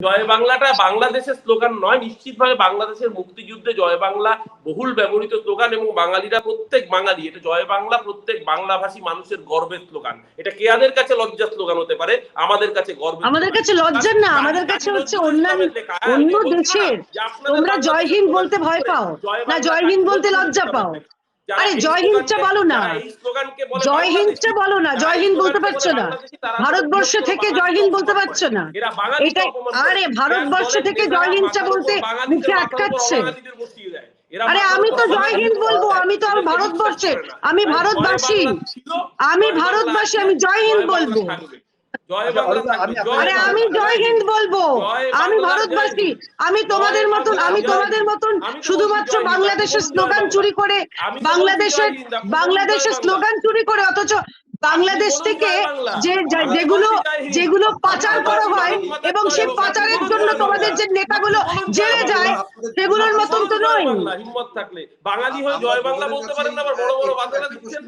জয় বাংলাটা বাংলাদেশের স্লোগান নয় নিশ্চিতভাবে বাংলাদেশের মুক্তিযুদ্ধে জয় বাংলা বহুল ব্যবহৃত স্লোগান এবং বাঙালিরা প্রত্যেক বাঙালি এটা জয় বাংলা প্রত্যেক বাংলাভাষী মানুষের গর্বের স্লোগান। এটা কেয়াদের কাছে লজ্জার স্লোগান হতে পারে আমাদের কাছে গর্ব আমাদের কাছে লজ্জার না আমাদের কাছে হচ্ছে অন্যান্য অন্য দেশের তোমরা জয় হিন্দ বলতে ভয় পাও। না জয় হিন্দ বলতে লজ্জা পাও। আরে জয় হিন্দটা বলো না। জয় হিন্দটা বলো না জয় হিন্দ বলতে পারছ না। ভারতবর্ষ থেকে জয় হিন্দ বলতে পারছ না। এটা আরে ভারতবর্ষ থেকে জয় হিন্দটা বলতে মুখে আটকাচ্ছে। আরে আমি তো জয় হিন্দ বলব আমি তো আমি ভারতবর্ষে আমি ভারতবাসী। আমি ভারতবাসী আমি জয় হিন্দ বলব। আরে আমি জয় হিন্দ বলব। আমি ভারতবাসী আমি তোমাদের মতন আমি তোমাদের মতন শুধুমাত্র বাংলাদেশের স্লোগান চুরি করে বাংলাদেশের বাংলাদেশের স্লোগান চুরি করে অথচ বাংলাদেশ থেকে যে যেগুলো যেগুলো পাচার করা হয় এবং সেই পাচারের জন্য তোমাদের যে নেতাগুলো জেলে যায় সেগুলোর মতন তো নয়। হিম্মত থাকলে। বাঙালি হয়ে জয় বাংলা বলতে পারেন না আবার বড় বড় বাংলা দিচ্ছেন।